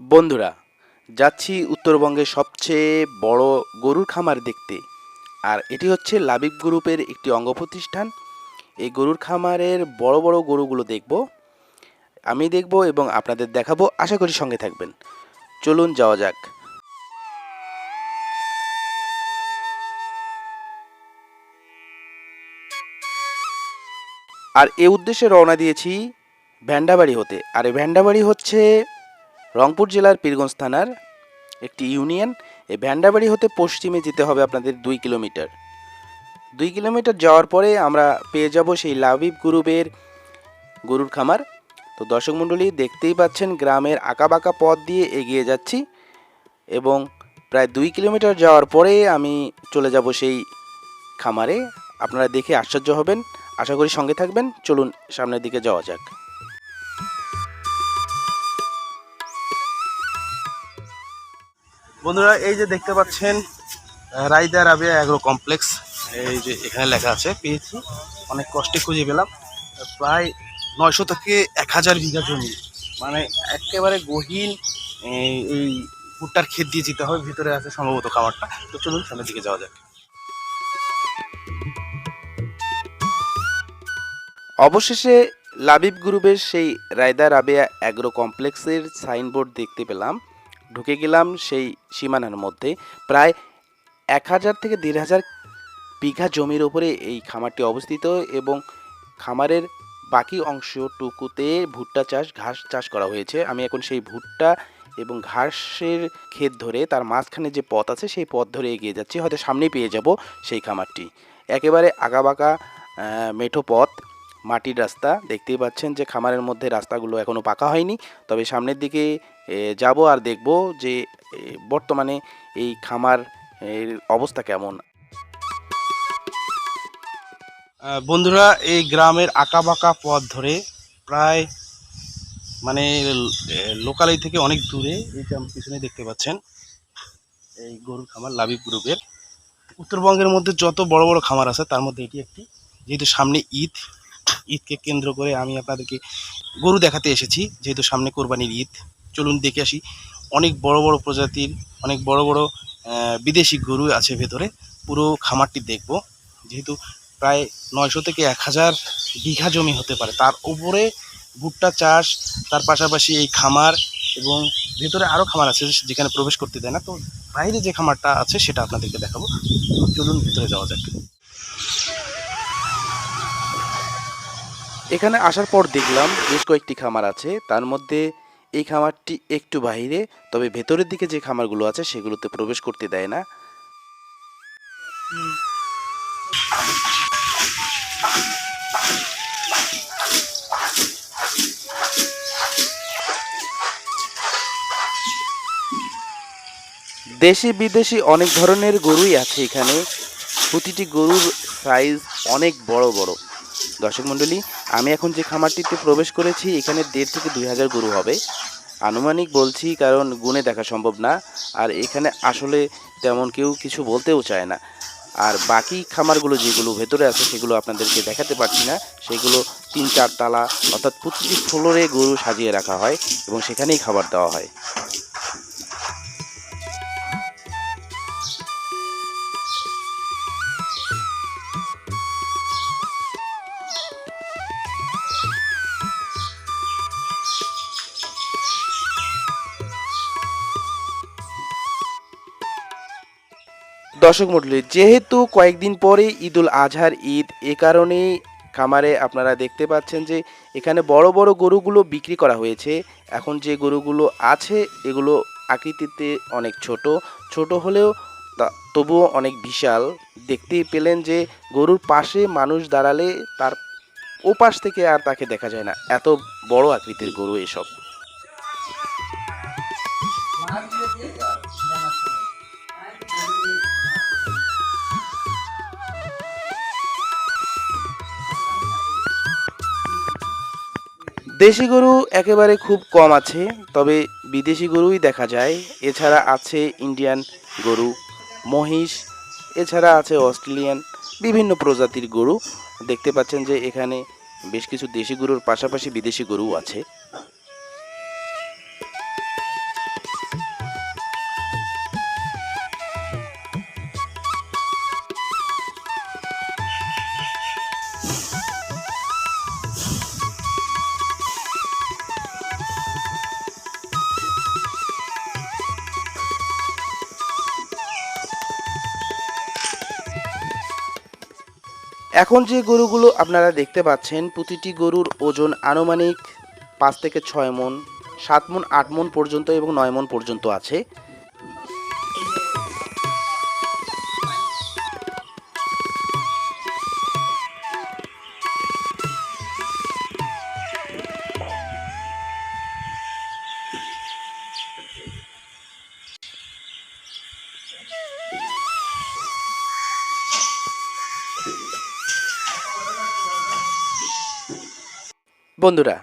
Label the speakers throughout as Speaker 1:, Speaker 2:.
Speaker 1: বন্ধুরা, যাচ্ছি উত্তরবঙ্গের সবচেয়ে বড় গরুর খামার দেখতে। আর এটি হচ্ছে লাবিব গ্রুপের একটি অঙ্গ প্রতিষ্ঠান এই গরুর খামারের বড় বড় গরুগুলো দেখব। আমি দেখব এবং আপনাদের দেখাবো। আশা করি সঙ্গে থাকবেন। চলুন যাওয়া যাক। আর এ উদ্দেশ্যে রওনা দিয়েছি ভ্যান্ডাবাড়ি হতে। আর এই ভ্যান্ডাবাড়ি হচ্ছে রংপুর জেলার পীরগঞ্জ থানার একটি ইউনিয়ন। এই ভ্যান্ডাবাড়ি হতে পশ্চিমে যেতে হবে আপনাদের দুই কিলোমিটার। দুই কিলোমিটার যাওয়ার পরে আমরা পেয়ে যাব সেই লাভিব গ্রুপের গরুর খামার। তো দর্শক মণ্ডলী, দেখতেই পাচ্ছেন গ্রামের আঁকাবাঁকা পথ দিয়ে এগিয়ে যাচ্ছি এবং প্রায় দুই কিলোমিটার যাওয়ার পরে আমি চলে যাব সেই খামারে। আপনারা দেখে আশ্চর্য হবেন। আশা করি সঙ্গে থাকবেন। চলুন সামনের দিকে যাওয়া যাক। বন্ধুরা, এই যে দেখতে পাচ্ছেন রাইদা রাবিয়া অ্যাগ্রো কমপ্লেক্স। এই যে এখানে লেখা আছে, পেয়েছি। অনেক কষ্টে খুঁজে পেলাম। প্রায় নয়শো থেকে এক হাজার বিঘা জমি। মানে একেবারে গহীন, এই ভুট্টার ক্ষেত দিয়ে যেতে হবে। ভিতরে আছে সম্ভবত খাবারটা তো চলুন, সামনের দিকে যাওয়া যাক। অবশেষে লাবিব গ্রুপের সেই রায়দা রাবেয়া অ্যাগ্রো কমপ্লেক্সের সাইনবোর্ড দেখতে পেলাম। ঢুকে গেলাম সেই সীমানার মধ্যে। প্রায় এক হাজার থেকে দেড় হাজার বিঘা জমির ওপরে এই খামারটি অবস্থিত এবং খামারের বাকি অংশটুকুতে ভুট্টা চাষ, ঘাস চাষ করা হয়েছে। আমি এখন সেই ভুট্টা এবং ঘাসের ক্ষেত ধরে তার মাঝখানে যে পথ আছে সেই পথ ধরে এগিয়ে যাচ্ছি। হয়তো সামনেই পেয়ে যাব সেই খামারটি। একেবারে আঁকাবাঁকা মেঠো পথ। মাটির রাস্তা। দেখতেই পাচ্ছেন যে খামারের মধ্যে রাস্তাগুলো এখনও পাকা হয়নি। তবে সামনের দিকে যাব আর দেখব যে বর্তমানে এই খামার অবস্থা কেমন। বন্ধুরা, এই গ্রামের আঁকাবাঁকা পথ ধরে প্রায় মানে লোকালয় থেকে অনেক দূরে এই যে পিছনে দেখতে পাচ্ছেন এই গরুর খামার লাবিব গ্রুপের উত্তরবঙ্গের মধ্যে যত বড় বড় খামার আছে, তার মধ্যে এটি একটি। যেহেতু সামনে ঈদ ঈদকে কেন্দ্র করে আমি আপনাদেরকে গরু দেখাতে এসেছি, যেহেতু সামনে কোরবানির ঈদ। চলুন দেখে আসি, অনেক বড় বড় প্রজাতির, অনেক বড় বড় বিদেশি গরু আছে ভেতরে। পুরো খামারটি দেখব। যেহেতু প্রায় নয়শো থেকে এক হাজার বিঘা জমি হতে পারে, তার উপরে ভুট্টা চাষ, তার পাশাপাশি এই খামার এবং ভেতরে আরও খামার আছে যেখানে প্রবেশ করতে দেয় না। তো বাইরে যে খামারটা আছে সেটা আপনাদেরকে দেখাবো। চলুন ভিতরে যাওয়া যাক। এখানে আসার পর দেখলাম বেশ কয়েকটি খামার আছে। তার মধ্যে এই খামারটি একটু বাইরে তবে ভেতরের দিকে যে খামারগুলো আছে সেগুলোতে প্রবেশ করতে দেয় না। দেশি বিদেশি অনেক ধরনের গরুই আছে এখানে। প্রতিটি গরুর সাইজ অনেক বড় বড়। দর্শক মণ্ডলী, আমি এখন যে খামারটিতে প্রবেশ করেছি, এখানে দেড় থেকে দুই হাজার গরু হবে। আনুমানিক বলছি, কারণ গুণে দেখা সম্ভব না, আর এখানে আসলে তেমন কেউ কিছু বলতেও চায় না। আর বাকি খামারগুলো যেগুলো ভেতরে আছে, সেগুলো আপনাদেরকে দেখাতে পারছি না। সেগুলো তিন, চার তালা, অর্থাৎ প্রতিটি ফ্লোরে গরু সাজিয়ে রাখা হয় এবং সেখানেই খাবার দেওয়া হয়। দর্শক মণ্ডলী, যেহেতু কয়েকদিন পরে ঈদুল আজহার ঈদ, এ কারণেই খামারে আপনারা দেখতে পাচ্ছেন যে এখানে বড় বড় গরুগুলো বিক্রি করা হয়েছে। এখন যে গরুগুলো আছে, এগুলো আকৃতিতে অনেক ছোট। ছোট হলেও তবুও অনেক বিশাল। দেখতেই পেলেন যে গরুর পাশে মানুষ দাঁড়ালে তার ওপাশ থেকে আর তাকে দেখা যায় না। এত বড় আকৃতির গরু এসব। দেশি গরু একেবারে খুব কম আছে, তবে বিদেশি গরুই দেখা যায়। এছাড়া আছে ইন্ডিয়ান গরু, মহিষ, এছাড়া আছে অস্ট্রেলিয়ান, বিভিন্ন প্রজাতির গরু। দেখতে পাচ্ছেন যে এখানে বেশ কিছু দেশি গরুর পাশাপাশি বিদেশি গরুও আছে। এখন যে গরুগুলো আপনারা দেখতে পাচ্ছেন, প্রতিটি গরুর ওজন আনুমানিক পাঁচ থেকে ছয় মন, সাত মন, আট মন পর্যন্ত এবং নয় মন পর্যন্ত আছে। বন্ধুরা,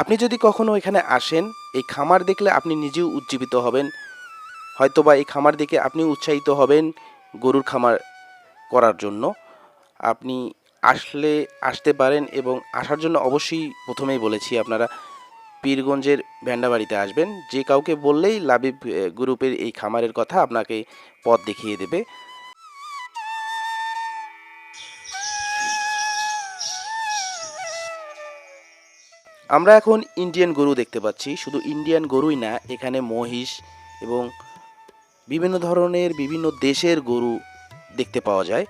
Speaker 1: আপনি যদি কখনো এখানে আসেন, এই খামার দেখলে আপনি নিজেও উজ্জীবিত হবেন। হয়তোবা এই খামার দেখে আপনি উৎসাহিত হবেন গরুর খামার করার জন্য। আপনি আসলে আসতে পারেন এবং আসার জন্য অবশ্যই প্রথমেই বলেছি আপনারা, পীরগঞ্জের ভ্যান্ডাবাড়িতে আসবেন। যে কাউকে বললেই লাবিব গ্রুপের এই খামারের কথা আপনাকে পথ দেখিয়ে দেবে। আমরা এখন ইন্ডিয়ান গরু দেখতে পাচ্ছি। শুধু ইন্ডিয়ান গরুই না, এখানে মহিষ এবং বিভিন্ন ধরনের বিভিন্ন দেশের গরু দেখতে পাওয়া যায়।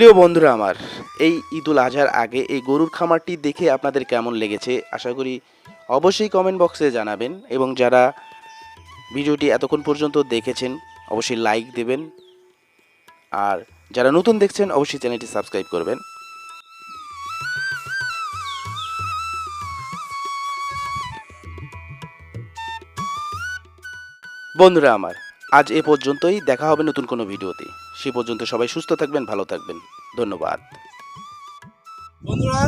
Speaker 1: প্রিয় বন্ধুরা আমার, এই ঈদুল আজহার আগে এই গরুর খামারটি দেখে আপনাদের কেমন লেগেছে আশা করি অবশ্যই কমেন্ট বক্সে জানাবেন এবং যারা ভিডিওটি এতক্ষণ পর্যন্ত দেখেছেন অবশ্যই লাইক দেবেন। আর যারা নতুন দেখছেন অবশ্যই চ্যানেলটি সাবস্ক্রাইব করবেন। বন্ধুরা আমার আজ এ পর্যন্তই, দেখা হবে নতুন কোনো ভিডিওতে। সে পর্যন্ত সবাই সুস্থ থাকবেন, ভালো থাকবেন। ধন্যবাদ।
Speaker 2: বন্ধুরা,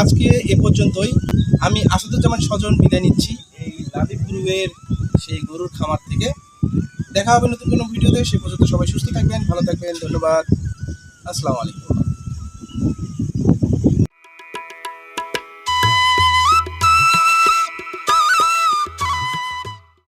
Speaker 2: আজকে এ পর্যন্তই। আমি আসাদুজ্জামান স্বজন বিদায় নিচ্ছি এই লাবিব গ্রুপের সেই গরুর খামার থেকে। দেখা হবে নতুন কোনো ভিডিওতে। সে পর্যন্ত সবাই সুস্থ থাকবেন, ভালো থাকবেন। ধন্যবাদ। আসসালামু আলাইকুম।